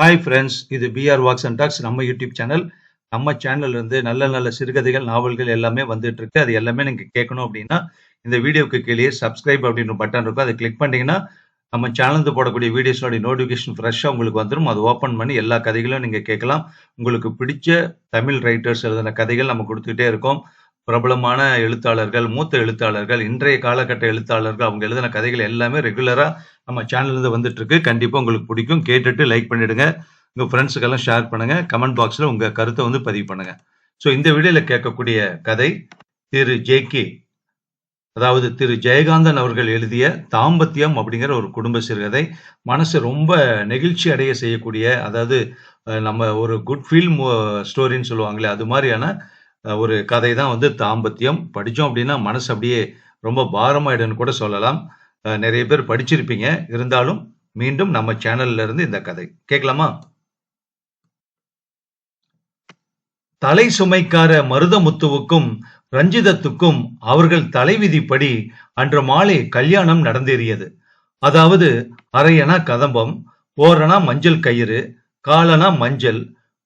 Hi friends இது PR walks and talks நம்ம YouTube channel நம்ம சேனல்ல இருந்து நல்ல நல்ல சிறுகதைகள் நாவல்கள் எல்லாமே வந்துட்டு இருக்கு. அது எல்லாமே நீங்க கேட்கணும் அப்படின்னா இந்த வீடியோக்கு கீழே சப்ஸ்கிரைப் அப்படின்னு பட்டன் இருக்கும். அதை கிளிக் பண்ணீங்கன்னா நம்ம சேனலுக்கு போடக்கூடிய வீடியோஸோட நோட்டிஃபிகேஷன் ஃப்ரெஷ்ஷாக உங்களுக்கு வந்துடும் அது ஓப்பன் பண்ணி எல்லா கதைகளும் நீங்கள் கேட்கலாம். உங்களுக்கு பிடிச்ச தமிழ் ரைட்டர்ஸ் எழுதின கதைகள் நம்ம கொடுத்துக்கிட்டே இருக்கோம். பிரபலமான எழுத்தாளர்கள் மூத்த எழுத்தாளர்கள் இன்றைய காலகட்ட எழுத்தாளர்கள் அவங்க எழுதின கதைகள் எல்லாமே ரெகுலராக நம்ம சேனல்லேருந்து வந்துட்டு இருக்கு கண்டிப்பாக உங்களுக்கு பிடிக்கும். கேட்டுட்டு லைக் பண்ணிடுங்க. உங்கள் ஃப்ரெண்ட்ஸுக்கெல்லாம் ஷேர் பண்ணுங்க. கமெண்ட் பாக்ஸில் உங்கள் கருத்தை வந்து பதிவு பண்ணுங்க. ஸோ இந்த வீடியோவில் கேட்கக்கூடிய கதை திரு ஜேகே அதாவது திரு ஜெயகாந்தன் அவர்கள் எழுதிய தாம்பத்தியம் அப்படிங்கிற ஒரு குடும்ப சிறுகதை. மனசு ரொம்ப நெகிழ்ச்சி அடைய செய்யக்கூடிய அதாவது நம்ம ஒரு குட் ஃபீல் ஸ்டோரின்னு சொல்லுவாங்களே அது மாதிரியான ஒரு கதை தான் வந்து தாம்பத்தியம். படித்தோம் அப்படின்னா மனசு அப்படியே ரொம்ப பாரமாயிடுன்னு கூட சொல்லலாம். நிறைய பேர் படிச்சிருப்பீங்க. இருந்தாலும் மீண்டும் நம்ம சேனல்ல இருந்து இந்த கதை. கேட்கலாமா? தலை சுமைக்கார மருதமுத்துவுக்கும் ரஞ்சிதத்துக்கும் அவர்கள் தலைவிதிப்படி அன்று மாலை கல்யாணம் நடந்தேறியது. அதாவது அரையனா கதம்பம் ஓரணா மஞ்சள் கயிறு காலனா மஞ்சள்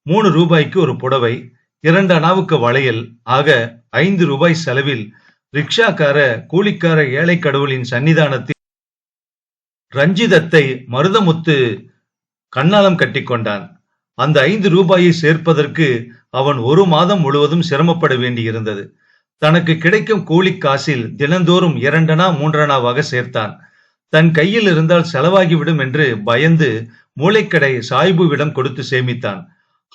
மூணு ரூபாய்க்கு ஒரு புடவை இரண்டு அணாவுக்கு வளையல். ஆக ஐந்து ரூபாய் செலவில் ரிக்ஷாக்கார கூலிக்கார ஏழை கடவுளின் சன்னிதானத்தில் ரஞ்சிதத்தை மருதமுத்து கண்ணாலம் கட்டிக்கொண்டான் அந்த ஐந்து ரூபாயை சேர்ப்பதற்கு அவன் ஒரு மாதம் முழுவதும் சிரமப்பட வேண்டியிருந்தது. தனக்கு கிடைக்கும் கூலி காசில் தினந்தோறும் இரண்டனா மூன்றனாவாக சேர்த்தான். தன் கையில் இருந்தால் செலவாகிவிடும் என்று பயந்து மூளைக்கடை சாய்புவிடம் கொடுத்து சேமித்தான்.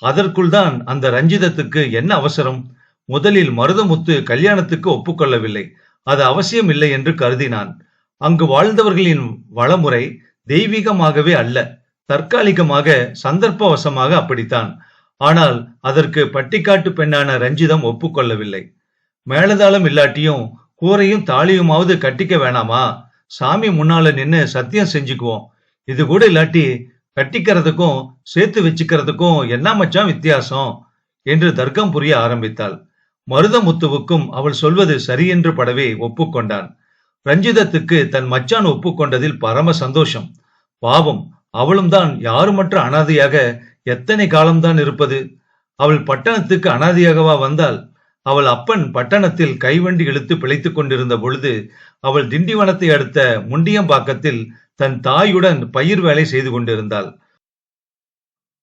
அதற்குள் தான் அந்த ரஞ்சிதத்துக்கு என்ன அவசரம்? முதலில் மருதமுத்து கல்யாணத்துக்கு ஒப்புக்கொள்ளவில்லை. அது அவசியம் இல்லை என்று கருதினான். அங்கு வாழ்ந்தவர்களின் வளமுறை தெய்வீகமாகவே அல்ல. தற்காலிகமாக சந்தர்ப்பவசமாக அப்படித்தான். ஆனால் அதற்கு பட்டிக்காட்டு பெண்ணான ரஞ்சிதம் ஒப்புக்கொள்ளவில்லை. மேலதாளம் இல்லாட்டியும் கூரையும் தாலியுமாவது கட்டிக்க வேணாமா? சாமி முன்னால நின்னு சத்தியம் செஞ்சுக்குவோம். இது கூட இல்லாட்டி கட்டிக்கிறதுக்கும் சேர்த்து வச்சுக்கிறதுக்கும் என்ன மச்சான் வித்தியாசம்? என்று தர்க்கம் புரிய ஆரம்பித்தாள். மருதமுத்துவுக்கும் அவள் சொல்வது சரியென்று படவே ஒப்புக்கொண்டான். ரஞ்சிதத்துக்கு தன் மச்சான் ஒப்புக்கொண்டதில் பரம சந்தோஷம். பாவம் அவளும் தான் யாருமற்ற அனாதையாக எத்தனை காலம்தான் இருப்பது? அவள் பட்டணத்துக்கு அனாதையாகவா வந்தாள்? அவள் அப்பன் பட்டணத்தில் கைவண்டி இழுத்து பிழைத்துக் கொண்டிருந்த பொழுது அவள் திண்டிவனத்தை அடுத்த முண்டியம்பாக்கத்தில் தன் தாயுடன் பயிர் வேலை செய்து கொண்டிருந்தாள்.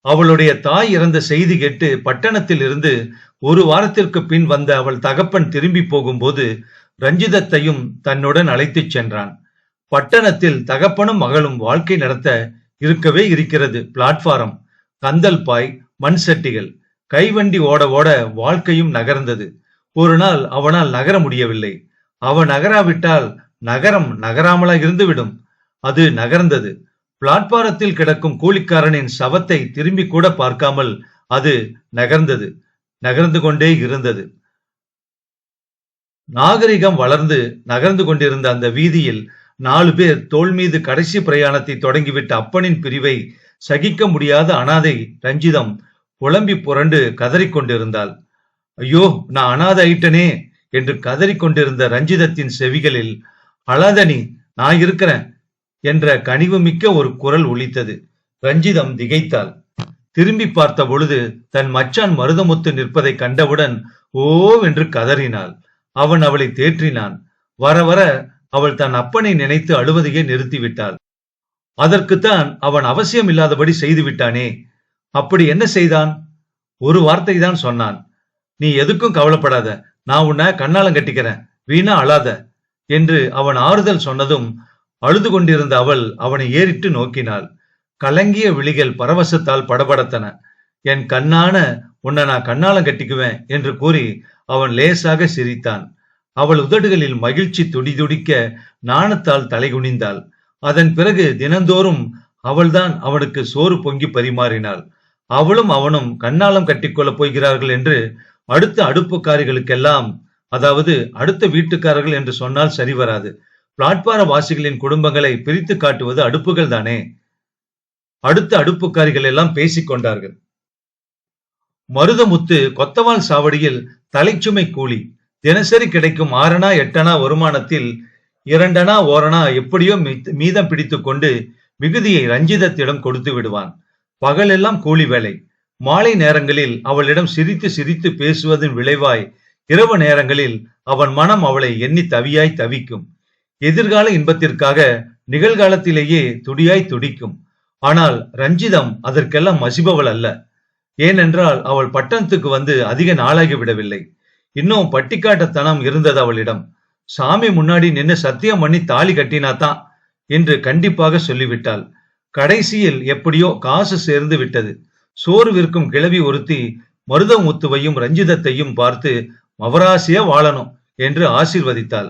அவளுடைய தாய் இறந்த செய்தி கேட்டு பட்டணத்தில் இருந்து ஒரு வாரத்திற்கு பின் வந்த அவள் தகப்பன் திரும்பி போகும்போது ரஞ்சிதத்தையும் தன்னுடன் அழைத்துச் சென்றான். பட்டணத்தில் தகப்பனும் மகளும் வாழ்க்கை நடத்த இருக்கவே இருக்கிறது. பிளாட்பாரம் கந்தல் பாய் மண் சட்டிகள் கைவண்டி ஓட ஓட வாழ்க்கையும் நகர்ந்தது. ஒரு நாள் அவனால் நகர முடியவில்லை. அவன் நகராவிட்டால் நகரம் நகராமலா இருந்துவிடும். அது நகர்ந்தது. பிளாட்பாரத்தில் கிடக்கும் கூலிக்காரனின் சவத்தை திரும்பி கூட பார்க்காமல் அது நகர்ந்தது. நகர்ந்து கொண்டே இருந்தது. நாகரிகம் வளர்ந்து நகர்ந்து கொண்டிருந்த அந்த வீதியில் நாலு பேர் தோள் மீது கடைசி பிரயாணத்தை தொடங்கிவிட்ட அப்பனின் பிரிவை சகிக்க முடியாத அனாதை ரஞ்சிதம் புலம்பி புரண்டு கதறிக் கொண்டிருந்தாள் ஐயோ நான் அனாதை ஆயிட்டனே என்று கதறிக் கொண்டிருந்த ரஞ்சிதத்தின் செவிகளில் அழாதனி நான் இருக்கிறேன். என்ற கனிவுமிக்க ஒரு குரல் ஒலித்தது. ரஞ்சிதம் திகைத்தாள். திரும்பி பார்த்த பொழுது தன் மச்சான் மருதமுத்து நிற்பதை கண்டவுடன் ஓ என்று கதறினாள். அவன் அவளை தேற்றினான். வர வர அவள் தன் அப்பனை நினைத்து அழுவதையே நிறுத்திவிட்டாள். அதற்குத்தான் அவன் அவசியம் இல்லாதபடி செய்து விட்டானே. அப்படி என்ன செய்தான்? ஒரு வார்த்தை தான் சொன்னான். நீ எதுக்கும் கவலைப்படாத. நான் உன்னை கண்ணாலம் கட்டிக்கிறேன் வீணா அழாத. என்று அவன் ஆறுதல் சொன்னதும் அழுது கொண்டிருந்த அவள் அவனை ஏறிட்டு நோக்கினாள். கலங்கிய விழிகள் பரவசத்தால் படபடத்தன. என் கண்ணான உன்னை நான் கண்ணாலம் கட்டிக்குவேன் என்று கூறி அவன் லேசாக சிரித்தான். அவள் உதடுகளில் மகிழ்ச்சி துடிதுடிக்க நாணத்தால் தலைகுனிந்தாள் அதன் பிறகு தினந்தோறும் அவள்தான் அவனுக்கு சோறு பொங்கி பரிமாறினாள். அவளும் அவனும் கண்ணாலம் கட்டிக்கொள்ளப் போகிறார்கள் என்று அடுத்த அடுப்புக்காரிகளுக்கெல்லாம் அதாவது அடுத்த வீட்டுக்காரர்கள் என்று சொன்னால் சரி வராது. பிளாட்பார வாசிகளின் குடும்பங்களை பிரித்து காட்டுவது அடுப்புகள் தானே? அடுத்த அடுப்புக்காரிகள் எல்லாம் பேசிக் கொண்டார்கள். மருதமுத்து கொத்தவால் சாவடியில் தலைச்சுமை கூலி தினசரி கிடைக்கும் ஆறனா எட்டனா வருமானத்தில் இரண்டனா ஓரணா எப்படியோ மீதம் பிடித்துக் கொண்டு மிகுதியை ரஞ்சிதத்திடம் கொடுத்து விடுவான். பகலெல்லாம் கூலி வேலை. மாலை நேரங்களில் அவளிடம் சிரித்து சிரித்து பேசுவதன் விளைவாய் இரவு நேரங்களில் அவன் மனம் அவளை எண்ணி தவியாய் தவிக்கும். எதிர்கால இன்பத்திற்காக நிகழ்காலத்திலேயே துடியாய் துடிக்கும். ஆனால் ரஞ்சிதம் அதற்கெல்லாம் மசிபவள் அல்ல. ஏனென்றால் அவள் பட்டணத்துக்கு வந்து அதிக நாளாகி விடவில்லை. இன்னும் பட்டிக்காட்டத்தனம் இருந்தது அவளிடம். சாமி முன்னாடி நின்னு சத்தியம் பண்ணி தாலி கட்டினாதான் என்று கண்டிப்பாக சொல்லிவிட்டாள். கடைசியில் எப்படியோ காசு சேர்ந்து விட்டது. சோறு விற்கும் கிழவி ஒருத்தி மருதமுத்துவையும் ரஞ்சிதத்தையும் பார்த்து மவராசியா வாழணும் என்று ஆசீர்வதித்தாள்.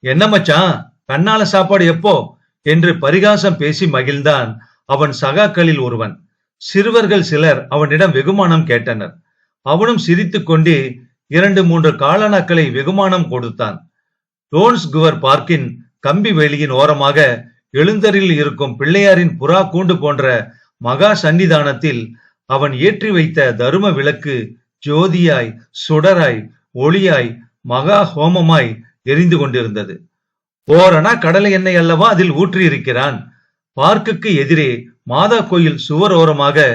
என்ன மச்சான்? கண்ணால சாப்பாடு எப்போ? என்று பரிகாசம் பேசி மகிழ்ந்தான் அவன் சகாக்களில் ஒருவன். சிறுவர்கள் சிலர் அவனிடம் வெகுமானம் கேட்டனர். அவனும் சிரித்துக் கொண்டே இரண்டு மூன்று காலனாக்களை வெகுமானம் கொடுத்தான். டோன்ஸ் குவர் பார்க்கின் கம்பி வேலியின் ஓரமாக எழுந்தரில் இருக்கும் பிள்ளையாரின் புறா கூண்டு போன்ற மகா சன்னிதானத்தில் அவன் ஏற்றி வைத்த தரும விளக்கு ஜோதியாய் சுடராய் ஒளியாய் மகா ஹோமமாய் எரிந்து கொண்டிருந்தது. ஓரணா கடலை எண்ணெய் அல்லவா அதில் ஊற்றியிருக்கிறான். பார்க்குக்கு எதிரே மாதா கோயில் சுவர் ஓரமாக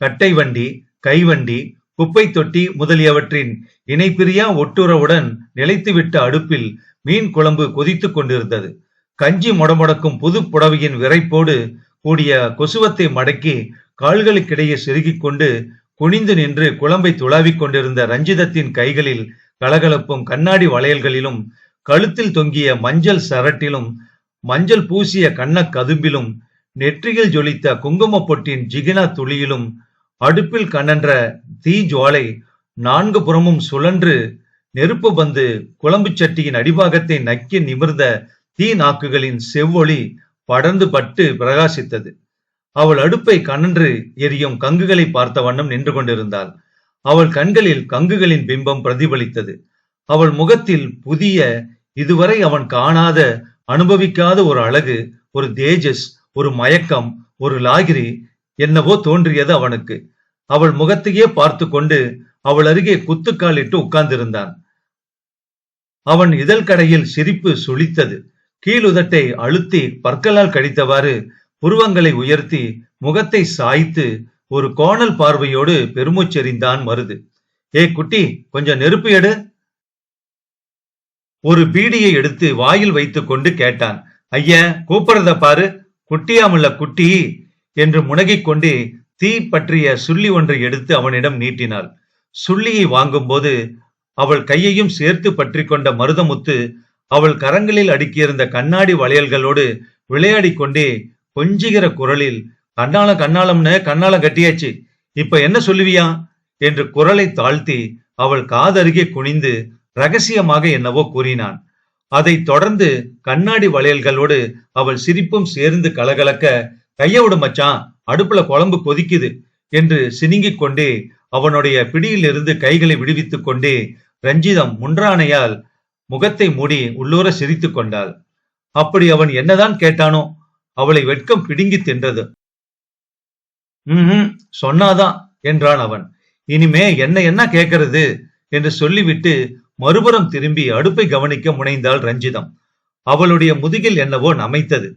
கட்டை வண்டி கைவண்டி குப்பை தொட்டி முதலியவற்றின் இணைப்பிரியா ஒட்டுறவுடன் நிலைத்துவிட்ட அடுப்பில் மீன் குழம்பு கொதித்துக் கொண்டிருந்தது. கஞ்சி முடமுடக்கும் புது புடவையின் விரைப்போடு கூடிய கொசுவத்தை மடக்கி கால்களுக்கிடையே செருகிக் கொண்டு குனிந்து நின்று குழம்பை துளாவிக் கொண்டிருந்த ரஞ்சிதத்தின் கைகளில் கலகலப்பும் கண்ணாடி வளையல்களிலும் கழுத்தில் தொங்கிய மஞ்சள் சரட்டிலும் மஞ்சள் பூசிய கண்ணக் கதும்பிலும் நெற்றியில் ஜொலித்த குங்குமப் பொட்டின் ஜிகினா துளியிலும் அடுப்பில் கண்ணன்ற தீ ஜுவாலை நான்கு புறமும் சுழன்று நெருப்பு பந்து குழம்பு சட்டியின் அடிபாகத்தை நக்கி நிமிர்ந்த தீ நாக்குகளின் செவ்வொளி படர்ந்து பட்டு பிரகாசித்தது. அவள் அடுப்பை கணன்று எரியும் கங்குகளை பார்த்த வண்ணம் நின்று கொண்டிருந்தாள். அவள் கண்களில் கங்குகளின் பிம்பம் பிரதிபலித்தது. அவள் முகத்தில் புதிய இதுவரை அவன் காணாத அனுபவிக்காத ஒரு அழகு ஒரு தேஜஸ் ஒரு மயக்கம் ஒரு லாகிரி என்னவோ தோன்றியது அவனுக்கு. அவள் முகத்தையே பார்த்து கொண்டு அவள் அருகே குத்துக்காலிட்டு உட்கார்ந்திருந்தான். அவன் இதழ் கடையில் சிரிப்பு சுளித்தது கீழுதட்டை அழுத்தி பற்களால் கடித்தவாறு புருவங்களை உயர்த்தி முகத்தை சாய்த்து ஒரு கோணல் பார்வையோடு பெருமூச்செறிந்தான் மருது. ஏ குட்டி கொஞ்சம் நெருப்பு எடு. ஒரு பீடியை எடுத்து வாயில் வைத்துக் கொண்டு கேட்டான். ஐயா கூப்பிடுறத பாரு. குட்டியாமுள்ள குட்டி என்று முனகிக் கொண்டு தீ பற்றிய சுள்ளி ஒன்றை எடுத்து அவனிடம் நீட்டினாள். சுள்ளியை வாங்கும்போது அவள் கையையும் சேர்த்து பற்றி கொண்ட மருதமுத்து அவள் கரங்களில் அடுக்கியிருந்த கண்ணாடி வளையல்களோடு விளையாடிக் கொண்டே கொஞ்சிகிற குரலில் கண்ணாலம் கண்ணாலம்னு கண்ணாலம் கட்டியாச்சு. இப்ப என்ன சொல்லுவியா? என்று குரலை தாழ்த்தி அவள் காதருகே குனிந்து ரகசியமாக என்னவோ கூறினான். அதைத் தொடர்ந்து கண்ணாடி வளையல்களோடு அவள் சிரிப்பும் சேர்ந்து கலகலக்க கையவிடு மச்சான் அடுப்புல குழம்பு கொதிக்குது என்று சினுங்கிக் கொண்டே அவனுடைய பிடியிலிருந்து கைகளை விடுவித்துக் கொண்டே ரஞ்சிதம் முன்றானையால் முகத்தை மூடி உள்ளூர சிரித்துக் கொண்டாள். அப்படி அவன் என்னதான் கேட்டானோ அவளை வெட்கம் பிடுங்கி தின்றது. ம் சொன்னாதான் என்றான் அவன். இனிமே என்ன என்ன கேட்கறது? என்று சொல்லிவிட்டு மறுபுறம் திரும்பி அடுப்பை கவனிக்க முனைந்தாள் ரஞ்சிதம். அவளுடைய முதுகில் என்னவோ நமைத்தது.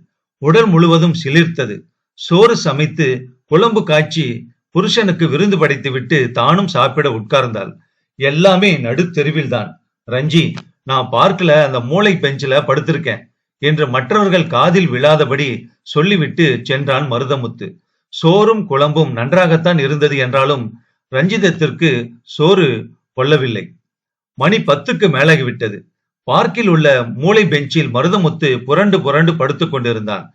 உடல் முழுவதும் சிலிர்த்தது. சோறு சமைத்து குழம்பு காய்ச்சி புருஷனுக்கு விருந்து படைத்துவிட்டு தானும் சாப்பிட உட்கார்ந்தாள். எல்லாமே நடுத்தெருவில் தான் ரஞ்சி நான் பார்க்கல அந்த மூளை பெஞ்சில படுத்திருக்கேன் என்று மற்றவர்கள் காதில் விழாதபடி சொல்லிவிட்டு சென்றான் மருதமுத்து. சோறும் குழம்பும் நன்றாகத்தான் இருந்தது என்றாலும் ரஞ்சிதத்திற்கு சோறு கொள்ளவில்லை. மணி பத்துக்கு மேலாகிவிட்டது பார்க்கில் உள்ள மூளை பெஞ்சில் மருதமுத்து புரண்டு புரண்டு படுத்துக் கொண்டிருந்தான்.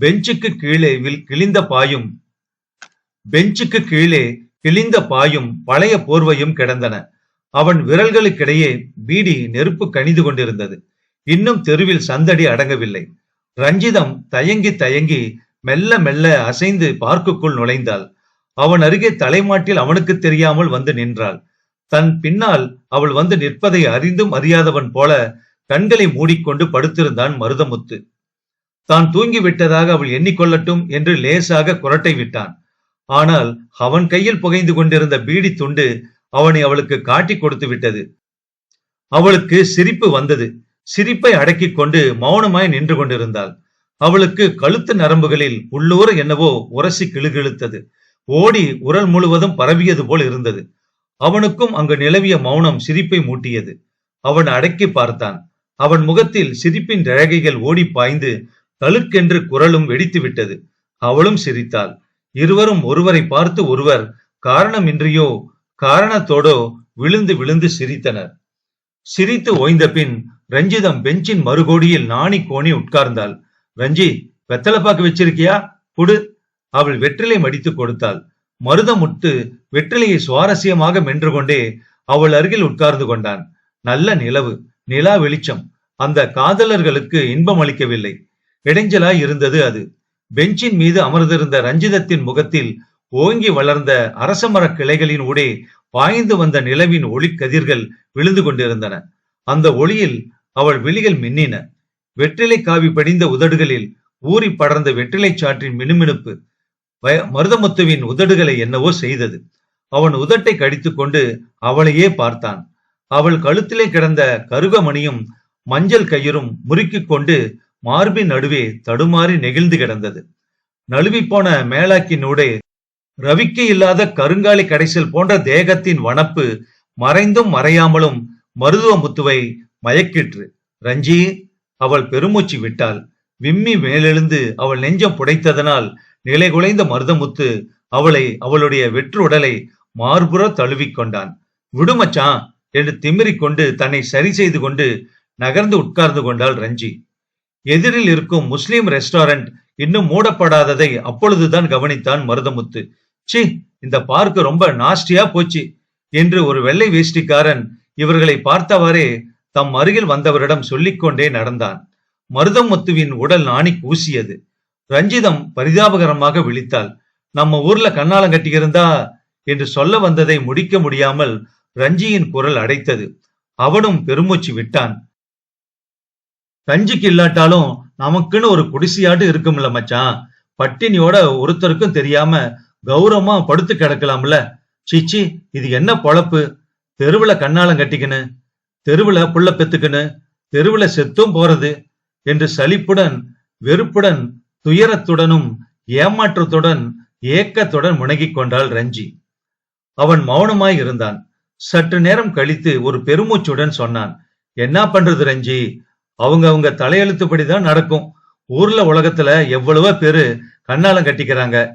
பெஞ்சுக்கு கீழே கிழிந்த பாயும் பெஞ்சுக்கு கீழே கிழிந்த பாயும் பழைய போர்வையும் கிடந்தன. அவன் விரல்களுக்கிடையே பீடி நெருப்பு கணிந்து கொண்டிருந்தது. இன்னும் தெருவில் சந்தடி அடங்கவில்லை. ரஞ்சிதம் தயங்கி தயங்கி மெல்ல மெல்ல அசைந்து பார்க்குக்குள் நுழைந்தாள். அவன் அருகே தலைமாட்டில் அவனுக்கு தெரியாமல் வந்து நின்றாள். தன் பின்னால் அவள் வந்து நிற்பதை அறிந்தும் அறியாதவன் போல கண்களை மூடிக்கொண்டு படுத்திருந்தான் மருதமுத்து. தான் தூங்கி விட்டதாக அவள் எண்ணிக்கொள்ளட்டும் என்று லேசாக குரட்டை விட்டான். ஆனால் அவன் கையில் புகைந்து கொண்டிருந்த பீடி துண்டு அவனை அவளுக்கு காட்டி கொடுத்து விட்டது. அவளுக்கு சிரிப்பு வந்தது. சிரிப்பை அடக்கிக் கொண்டு மௌனமாய் நின்று கொண்டிருந்தாள். அவளுக்கு கழுத்து நரம்புகளில் உள்ளூர என்னவோ உரசி கிழுகிழுத்தது ஓடி உரல் முழுவதும் பரவியது போல் இருந்தது. அவனுக்கும் அங்கு நிலவிய மௌனம் சிரிப்பை மூட்டியது. அவன் அடக்கி பார்த்தான். அவன் முகத்தில் சிரிப்பின் ரேகைகள் ஓடி பாய்ந்து தழுக்கென்று குரலும் வெடித்து விட்டது. அவளும் சிரித்தாள். இருவரும் ஒருவரை பார்த்து ஒருவர் காரணமின்றியோ காரணத்தோடோ விழுந்து விழுந்து சிரித்தனர். சிரித்து ஓய்ந்த பின் ரஞ்சிதம் பெஞ்சின் மறுகோடியில் நாணி கோணி உட்கார்ந்தாள். ரஞ்சி வெத்தலைப்பாக்கு வச்சிருக்கியா? புடு அவள் வெற்றிலை மடித்து கொடுத்தாள். மருதமுத்து வெற்றிலையை சுவாரஸ்யமாக மென்று கொண்டே அவள் அருகில் உட்கார்ந்து கொண்டான். நல்ல நிலவு நிலா வெளிச்சம். அந்த காதலர்களுக்கு இன்பம் அளிக்கவில்லை. இடைஞ்சலாய் இருந்தது அது. பெஞ்சின் மீது அமர்ந்திருந்த ரஞ்சிதத்தின் முகத்தில் ஓங்கி வளர்ந்த அரசமர கிளைகளின் ஊடே பாய்ந்து வந்த நிலவின் ஒளி கதிர்கள் விழுந்து கொண்டிருந்தன. அந்த ஒளியில் அவள் விழிகள் மின்னின. வெற்றிலை காவி படிந்த உதடுகளில் ஊறி படர்ந்த வெற்றிலை சாற்றின் மினுமினுப்பு மருதமுத்துவின் உதடுகளை என்னவோ செய்தது. அவன் உதட்டை கடித்துக்கொண்டு அவளையே பார்த்தான். அவள் கழுத்திலே கிடந்த கருகமணியும் மஞ்சள் கயிறும் முறுக்கிக் கொண்டு மார்பின் நடுவே தடுமாறி நெகிழ்ந்து கிடந்தது. நழுவிப்போன மேலாக்கினூடே ரவிக்கு இல்லாத கருங்காலி கடைசல் போன்ற தேகத்தின் வனப்பு மறைந்தும் மறையாமலும் மருதுவ முத்துவை மயக்கிற்று. ரஞ்சி அவள் பெருமூச்சு விட்டாள். விம்மி மேலெழுந்து அவள் நெஞ்சம் புடைத்ததனால் நிலைகுலைந்த மருதமுத்து அவளை அவளுடைய வெற்று உடலை மார்புற தழுவிக் கொண்டான். விடுமச்சான் என்று திமிரிக்கொண்டு தன்னை சரி செய்து கொண்டு நகர்ந்து உட்கார்ந்து கொண்டாள் ரஞ்சி. எதிரில் இருக்கும் முஸ்லிம் ரெஸ்டாரண்ட் இன்னும் மூடப்படாததை அப்பொழுதுதான் கவனித்தான் மருதமுத்து. சி இந்த பார்க்கு ரொம்ப நாஸ்டியா போச்சு என்று ஒரு வெள்ளை வேஷ்டிக்காரன் இவர்களை பார்த்தவாறே தம் அருகில் வந்தவரிடம் சொல்லிக்கொண்டே நடந்தான். மருதமுத்துவின் உடல் நாணி கூசியது. ரஞ்சிதம் பரிதாபகரமாக விழித்தாள். நம்ம ஊர்ல கண்ணாலம் கட்டியிருந்தா என்று சொல்ல வந்ததை முடிக்க முடியாமல் ரஞ்சியின் குரல் அடைத்தது. அவனும் பெருமூச்சு விட்டான். ரஞ்சிக்கு இல்லாட்டாலும் நமக்குன்னு ஒரு குடிசையாட்டு இருக்கும்ல மச்சான். பட்டினியோட ஒருத்தருக்கும் தெரியாம கௌரவமா படுத்து கிடக்கலாம்ல. சீச்சி இது என்ன பொழப்பு? தெருவுல கண்ணாலம் கட்டிக்கின்னு தெருவுல புள்ள பெத்துக்கினு தெருவுல செத்தும் போறது என்று சலிப்புடன் வெறுப்புடன் துயரத்துடனும் ஏமாற்றத்துடன் ஏக்கத்துடன் முணங்கிக் கொண்டாள் ரஞ்சி. அவன் மௌனமாய் இருந்தான். சற்று நேரம் கழித்து ஒரு பெருமூச்சுடன் சொன்னான் என்ன பண்றது ரஞ்சி? அவங்க அவங்க தலையெழுத்துப்படிதான் நடக்கும். ஊர்ல உலகத்துல எவ்வளவோ பேரு கண்ணாலம் கட்டிக்கிறாங்க.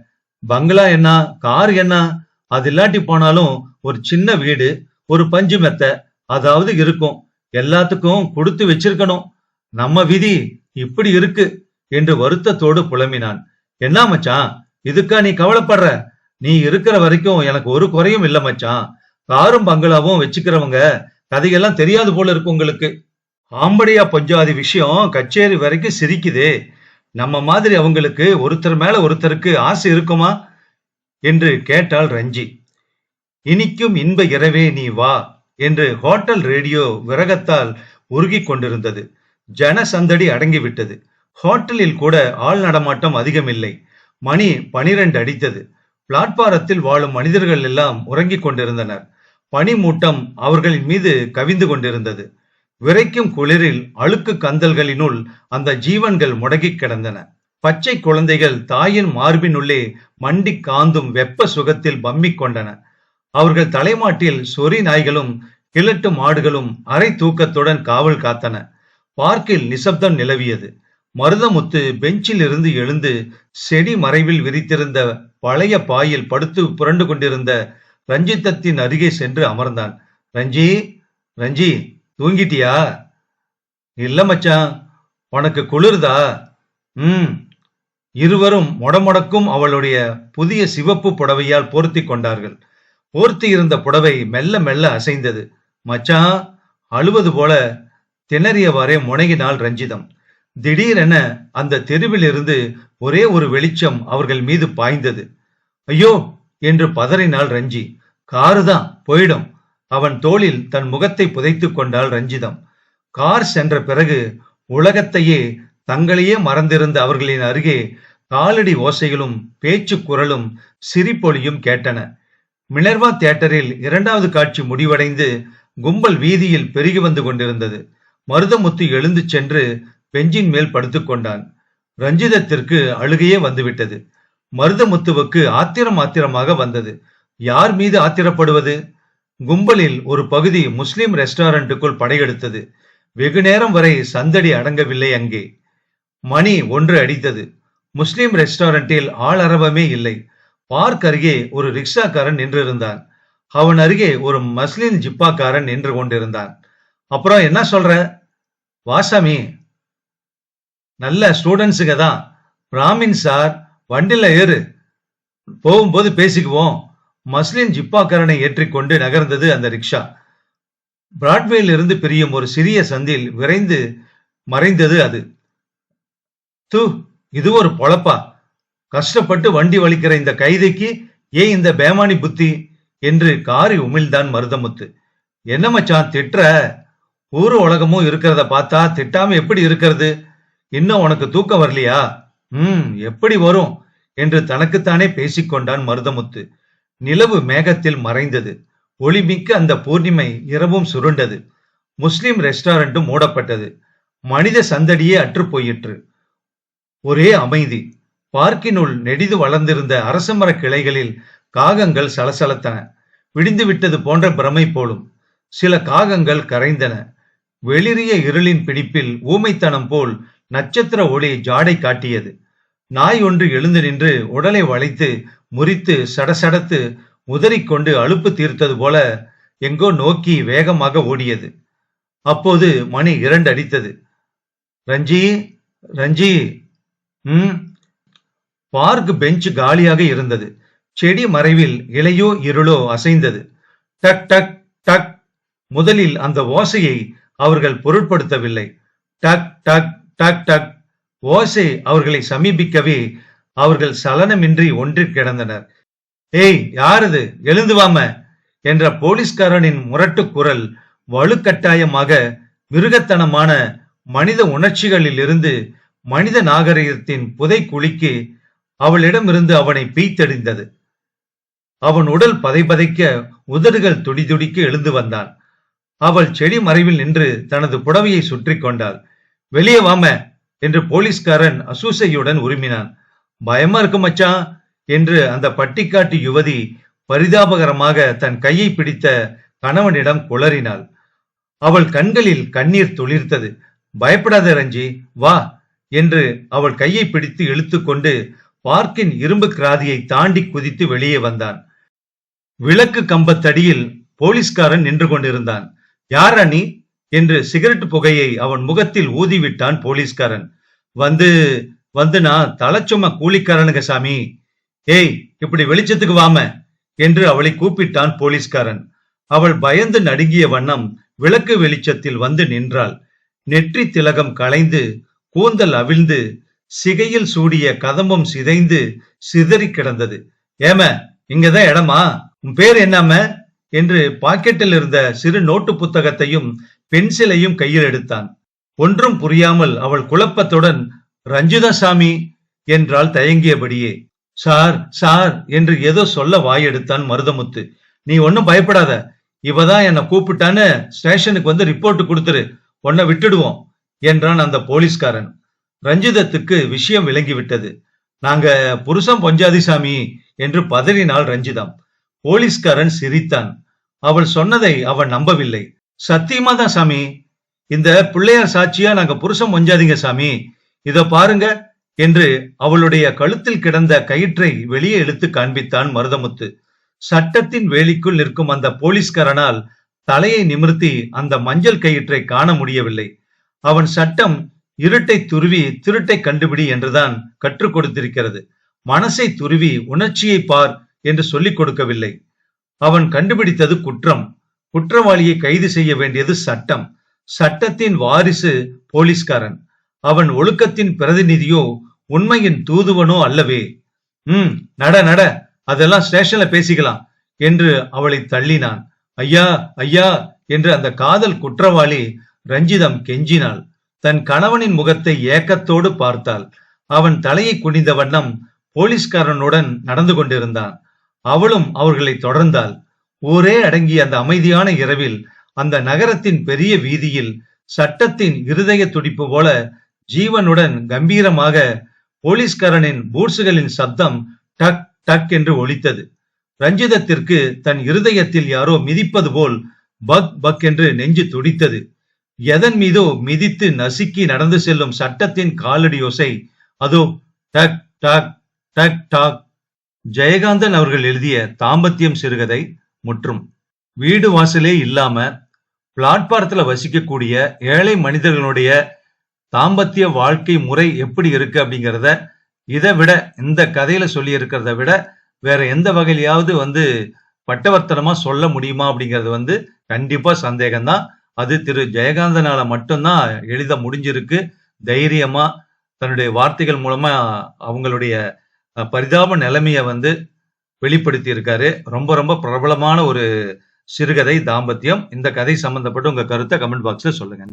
பங்களா என்ன? கார் என்ன? அது இல்லாட்டி போனாலும் ஒரு சின்ன வீடு ஒரு பஞ்சு மெத்தை அதாவது இருக்கும். எல்லாத்துக்கும் கொடுத்து வச்சிருக்கணும். நம்ம விதி இப்படி இருக்கு. என்று வருத்தத்தோடு புலம்பினான். என்ன மச்சான்? இதுக்கா நீ கவலைப்படுற? நீ இருக்கிற வரைக்கும் எனக்கு ஒரு குறையும் இல்ல மச்சான். காரும் பங்களாவும் வச்சுக்கிறவங்க கதையெல்லாம் தெரியாது போல இருக்கு உங்களுக்கு. ஆம்படியா பஞ்சாதி விஷயம் கச்சேரி வரைக்கும் சிரிக்குதே. நம்ம மாதிரி அவங்களுக்கு ஒருத்தர் மேல ஒருத்தருக்கு ஆசை இருக்குமா? என்று கேட்டாள் ரஞ்சி. இனிக்கும் இன்ப இரவே நீ வா என்று ஹோட்டல் ரேடியோ விரகத்தால் உருகி கொண்டிருந்தது. ஜன சந்தடி அடங்கிவிட்டது. ஹோட்டலில் கூட ஆள் நடமாட்டம் அதிகமில்லை. மணி பனிரெண்டு அடித்தது. பிளாட்பாரத்தில் வாழும் மனிதர்கள் எல்லாம் உறங்கிக் கொண்டிருந்தனர். பனிமூட்டம் அவர்களின் மீது கவிந்து கொண்டிருந்தது. விரைக்கும் குளிரில் அழுக்கு கந்தல்களினுள் அந்த ஜீவன்கள் முடங்கிக் கிடந்தன. பச்சை குழந்தைகள் தாயின் மார்பினுள்ளே மண்டி காந்தும் வெப்ப சுகத்தில் பம்மிக் கொண்டன. அவர்கள் தலைமாட்டில் சொறி நாய்களும் கிழட்டு மாடுகளும் அரை தூக்கத்துடன் காவல் காத்தன. பார்க்கில் நிசப்தம் நிலவியது. மருதமுத்து பெஞ்சில் இருந்து எழுந்து செடி மறைவில் விரித்திருந்த பழைய பாயில் படுத்து புரண்டு கொண்டிருந்த ரஞ்சிதத்தின் அருகே சென்று அமர்ந்தான். ரஞ்சி ரஞ்சி தூங்கிட்டியா? இல்ல மச்சான் உனக்கு குளிர்தா? ம். இருவரும் மொடமொடக்கும் அவளுடைய புதிய சிவப்பு புடவையால் போர்த்தி கொண்டார்கள். போர்த்தி இருந்த புடவை மெல்ல மெல்ல அசைந்தது. மச்சான் அழுவது போல திணறியவாறே முனகினாள் ரஞ்சிதம். திடீரென அந்த தெருவில் இருந்து ஒரே ஒரு வெளிச்சம் அவர்கள் மீது பாய்ந்தது. ஐயோ! என்று பதறினாள் ரஞ்சி. காருதான் போயிடும். அவன் தோளில் தன் முகத்தை புதைத்துக் கொண்டாள் ரஞ்சிதம். கார் சென்ற பிறகு உலகத்தையே தங்களையே மறந்திருந்த அவர்களின் அருகே காலடி ஓசைகளும் பேச்சு குரலும் சிரிப்பொலியும் கேட்டன. மினர்வா தியேட்டரில் இரண்டாவது காட்சி முடிவடைந்து கும்பல் வீதியில் பெருகி வந்து கொண்டிருந்தது. மருதமுத்து எழுந்து சென்று பெஞ்சின் மேல் படுத்துக் கொண்டான். ரஞ்சிதத்திற்கு அழுகையே வந்துவிட்டது. மருதமுத்துவுக்கு ஆத்திரம் ஆத்திரமாக வந்தது. யார் மீது ஆத்திரப்படுவது? கும்பலில் ஒரு பகுதி முஸ்லிம் ரெஸ்டாரண்ட்டுக்குள் படையெடுத்தது. வெகு நேரம் வரை சந்தடி அடங்கவில்லை அங்கே. மணி ஒன்று அடித்தது. முஸ்லிம் ரெஸ்டாரண்டில் ஆளரவமே இல்லை. பார்க் அருகே ஒரு ரிக்ஷாக்காரன் நின்றிருந்தான். அவன் அருகே ஒரு மஸ்லின் ஜிப்பாக்காரன் நின்று கொண்டிருந்தான். அப்புறம் என்ன சொல்ற? வாசாமி நல்ல ஸ்டூடெண்ட்ஸுக்கு தான். பிராமின் சார் வண்டில ஏறு. போகும்போது பேசிக்குவோம். மஸ்லின் ஜிப்பாக்கரனை ஏற்றிக்கொண்டு நகர்ந்தது அந்த ரிக்ஷா. பிராட்வேயில் இருந்து பிரியும் ஒரு சிறிய சந்தில் விரைந்து மறைந்தது அது. தூ இது ஒரு பொழப்பா. கஷ்டப்பட்டு வண்டி வலிக்கிற இந்த கைதிக்கு ஏன் இந்த பேமானி புத்தி? என்று காரி உமிழ்ந்தான் மருதமுத்து. என்ன மச்சான் திட்டுற? ஊர் உலகமும் இருக்கிறத பார்த்தா திட்டாம எப்படி இருக்கிறது? இன்னும் உனக்கு தூக்கம் வரலையா? ம் எப்படி வரும்? என்று தனக்குத்தானே பேசிக்கொண்டான் மருதமுத்து. நிலவு மேகத்தில் மறைந்தது. ஒளிமிக்க அந்த பூர்ணிமை இரவும் சுருண்டது. முஸ்லிம் ரெஸ்டாரண்ட்டும் மூடப்பட்டது. மனித சந்தடியே அற்று போயிற்று. ஒரே அமைதி. பார்க்கினுள் நெடிது வளர்ந்திருந்த அரசமர கிளைகளில் காகங்கள் சலசலத்தன. விடிந்து விட்டது போன்ற பிரமை போலும். சில காகங்கள் கரைந்தன. வெளிரிய இருளின் பிடிப்பில் ஊமைத்தனம் போல் நட்சத்திர ஒளி ஜாடை காட்டியது. நாய் ஒன்று எழுந்து நின்று உடலை வளைத்து முறித்து சடசடத்து உதறிக்கொண்டு அலுப்பு தீர்த்தது போல எங்கோ நோக்கி வேகமாக ஓடியது. அப்போது மணி இரண்டு அடித்தது. ரஞ்சி ரஞ்சி ம்? பார்க் பெஞ்ச் காலியாக இருந்தது. செடி மறைவில் இலையோ இருளோ அசைந்தது. டக் டக் டக். முதலில் அந்த ஓசையை அவர்கள் பொருட்படுத்தவில்லை. டக் டக். டக் டக். ஓசை அவர்களை சமீபிக்கவே அவர்கள் சலனமின்றி ஒன்றில் கிடந்தனர். ஏய் யாரது? எழுந்து வாம! என்ற போலீஸ்காரனின் முரட்டு குரல் வலுக்கட்டாயமாக மிருகத்தனமான மனித உணர்ச்சிகளிலிருந்து மனித நாகரிகத்தின் புதை குழிக்கு அவளிடமிருந்து அவனை பீத்தெடிந்தது அவன் உடல் பதைபதைக்க உதடுகள் துடிதுடிக்க எழுந்து வந்தான். அவள் செடி மறைவில் நின்று தனது புடவையை சுற்றி கொண்டாள். வெளியே வாம என்று போலீஸ்காரன் அசூசையுடன் உருமினான். பயமா இருக்கு மச்சான் என்று அந்த பட்டிக்காட்டு யுவதி பரிதாபகரமாக தன் கையை பிடித்த கணவனிடம் குளறினாள். அவள் கண்களில் கண்ணீர் துளிர்த்தது. பயப்படாத ரஞ்சி வா என்று அவள் கையை பிடித்து இழுத்துக்கொண்டு பார்க்கின் இரும்பு கிராதியை தாண்டி குதித்து வெளியே வந்தான். விளக்கு கம்பத்தடியில் போலீஸ்காரன் நின்று கொண்டிருந்தான். யார் அணி என்று சிகரெட் புகையை அவன் முகத்தில் ஊதிவிட்டான் போலீஸ்காரன். வந்து வந்து நான் தலைச்சும கூலிக்காரனுங்க சாமி. ஏய் இப்படி வெளிச்சத்துக்கு வாம என்று அவளை கூப்பிட்டான் போலீஸ்காரன். அவள் பயந்து நடுங்கிய வண்ணம் விளக்கு வெளிச்சத்தில் வந்து நின்றாள். நெற்றி திலகம் களைந்து கூந்தல் அவிழ்ந்து சிகையில் சூடிய கதம்பம் சிதைந்து சிதறி கிடந்தது. ஏம இங்கதான் இடமா? உன் பேர் என்னம்ம என்று பாக்கெட்டில் இருந்த சிறு நோட்டு புத்தகத்தையும் பென்சிலையும் கையில் எடுத்தான். ஒன்றும் புரியாமல் அவள் குழப்பத்துடன் ரஞ்சிதா சாமி! என்றால் தயங்கியபடியே. Sir sir! என்று ஏதோ சொல்ல வாயெடுத்தான் மருதமுத்து. நீ ஒன்னும் பயப்படாத. இவதான் என்ன கூப்பிட்டான்னு ஸ்டேஷனுக்கு வந்து ரிப்போர்ட் கொடுத்துரு. உன்னை விட்டுடுவோம் என்றான் அந்த போலீஸ்காரன். ரஞ்சிதத்துக்கு விஷயம் விளங்கிவிட்டது. நாங்க புருஷம் பொஞ்சாதி சாமி! என்று பதறினாள் ரஞ்சிதம். போலீஸ்காரன் சிரித்தான். அவள் சொன்னதை அவன் நம்பவில்லை. சத்தியமா தான் சாமி. இந்த பிள்ளையார் சாட்சியா நாங்க புருஷம் மொஞ்சாதீங்க சாமி. இத பாருங்க என்று அவளுடைய கழுத்தில் கிடந்த கயிற்றை வெளியே இழுத்து காண்பித்தான் மருதமுத்து. சட்டத்தின் வேலிக்குள் நிற்கும் அந்த போலீஸ்காரனால் தலையை நிமிர்த்தி அந்த மஞ்சள் கயிற்றை காண முடியவில்லை. அவன் சட்டம் இருட்டை துருவி திருட்டை கண்டுபிடி என்றுதான் கற்றுக் கொடுத்திருக்கிறது. மனசை துருவி உணர்ச்சியை பார் என்று சொல்லிக் கொடுக்கவில்லை. அவன் கண்டுபிடித்தது குற்றம். குற்றவாளியை கைது செய்ய வேண்டியது சட்டம். சட்டத்தின் வாரிசு போலீஸ்காரன். அவன் ஒழுக்கத்தின் பிரதிநிதியோ உண்மையின் தூதுவனோ அல்லவே. ம் நட நட அதெல்லாம் ஸ்டேஷன்ல பேசிக்கலாம் என்று அவளை தள்ளினான். ஐயா ஐயா என்று அந்த காதல் குற்றவாளி ரஞ்சிதம் கெஞ்சினாள். தன் கணவனின் முகத்தை ஏக்கத்தோடு பார்த்தாள். அவன் தலையை குனிந்த வண்ணம் போலீஸ்காரனுடன் நடந்து கொண்டிருந்தான். அவளும் அவர்களை தொடர்ந்தாள். ஊரே அடங்கிய அந்த அமைதியான இரவில் அந்த நகரத்தின் பெரிய வீதியில் சட்டத்தின் இருதய துடிப்பு போல ஜீவனுடன் கம்பீரமாக போலீஸ்காரனின் பூட்ஸுகளின் சப்தம் டக் டக் என்று ஒலித்தது. ரஞ்சிதத்திற்கு தன் இருதயத்தில் யாரோ மிதிப்பது போல் பக் பக் என்று நெஞ்சு துடித்தது. எதன் மீதோ மிதித்து நசுக்கி நடந்து செல்லும் சட்டத்தின் காலடி ஓசை அதோ டக் டக் டக் டாக். ஜெயகாந்தன் அவர்கள் எழுதிய தாம்பத்தியம் சிறுகதை மற்றும். வீடு வாசலே இல்லாம பிளாட்பாரத்துல வசிக்கக்கூடிய ஏழை மனிதர்களுடைய தாம்பத்திய வாழ்க்கை முறை எப்படி இருக்கு அப்படிங்கிறத இதை விட இந்த கதையில சொல்லி இருக்கிறத விட வேற எந்த வகையிலையாவது வந்து பட்டவர்த்தனமா சொல்ல முடியுமா அப்படிங்கிறது வந்து கண்டிப்பா சந்தேகம்தான். அது திரு ஜெயகாந்தனால மட்டும்தான் எழுத முடிஞ்சிருக்கு. தைரியமா தன்னுடைய வார்த்தைகள் மூலமா அவங்களுடைய பரிதாப நிலைமையை வந்து வெளிப்படுத்தி இருக்காரு ரொம்ப ரொம்ப பிரபலமான ஒரு சிறுகதை தாம்பத்தியம். இந்த கதை சம்பந்தப்பட்ட உங்க கருத்தை கமெண்ட் பாக்ஸ்ல சொல்லுங்க.